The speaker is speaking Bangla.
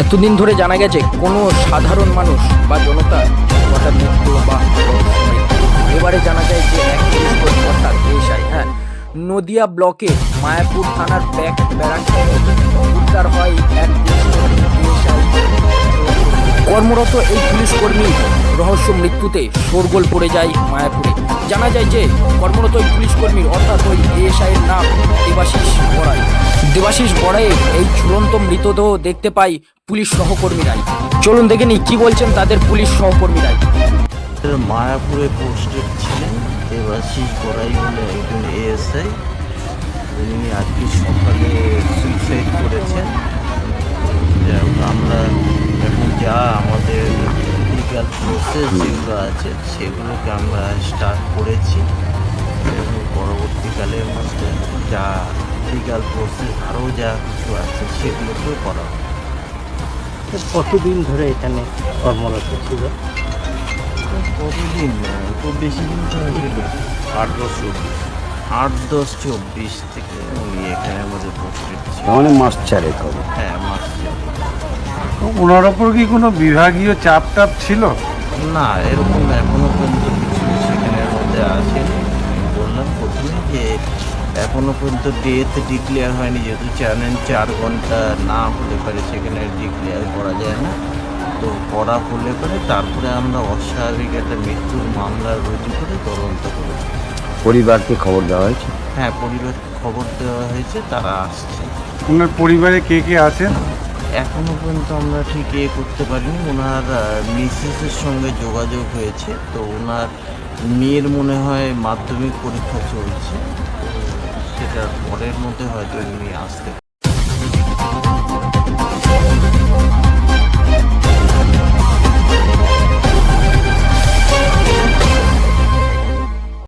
এতদিন ধরে জানা গেছে কোনো সাধারণ মানুষ বা জনতা হঠাৎ মৃত্যু বা এবারে জানা যায় যে এক অর্থাৎ এসআই হ্যাঁ নদিয়া ব্লকে মায়াপুর থানার ব্যাক ব্যারাক উদ্ধার হয় এক কর্মরত এই পুলিশ কর্মী রহস্য মৃত্যুতে শোরগোল পড়ে যায় মায়াপুরে। জানা যায় যে কর্মরত ওই পুলিশ কর্মীর অর্থাৎ ওই এএসআই এর নাম দেবাশিস বড়াইয়ের এই ঝুলন্ত মৃতদেহ দেখতে পাই পুলিশ সহকর্মীরাই। চলুন দেখে নিই, কি বলছেন তাদের পুলিশ সহকর্মীরাই? মায়াপুরে পোস্টেড ছিলেন দেবাশিস বড়াই বলে একজন এএসআই। উনি আজকে সকালে সুইসাইড করেছেন। আমরা এখন যা আমাদের লিগাল প্রসেস যেগুলো আছে, সেগুলোকে আমরা স্টার্ট করেছি। এবং পরবর্তীকালের মধ্যে যা লিগাল প্রসেস আরও যা কিছু আছে সেগুলোকেও করা। হবে কতদিন ধরে এখানে কর্মরত ছিল? কতদিন? খুব বেশি দিন হয়নি। আট দশ চব্বিশ। আট দশ চব্বিশ থেকে উনি এখানে আমাদের ছিল মানে মাস চারেক হবে। হ্যাঁ মাস যাবে। ওনার ওপর কি কোনো বিভাগীয় চাপ টাপ ছিল? না এরকম এখনও পর্যন্ত কিছু সেখানের মধ্যে আসেনি। বললাম প্রথমে যে এখনও পর্যন্ত ডেথ ডিক্লেয়ার হয়নি যেহেতু চ্যানেল চার ঘণ্টা না হলে পারে সেখানে ডিক্লেয়ার করা যায় না। তো করা হলে পরে তারপরে আমরা অস্বাভাবিক একটা মৃত্যুর মামলা রুজু করে তদন্ত করেছি পরিবারকে খবর দেওয়া হয়েছে? হ্যাঁ পরিবারকে খবর দেওয়া হয়েছে তারা আসছে। ওনার পরিবারে কে কে আছেন? এখনও পর্যন্ত আমরা ঠিক এ করতে পারিনি। ওনার মিসেসের সঙ্গে যোগাযোগ হয়েছে তো ওনার মেয়ের মনে হয় মাধ্যমিক পরীক্ষা চলছে। তো সেটার পরের মধ্যে হয়তো উনি আসতে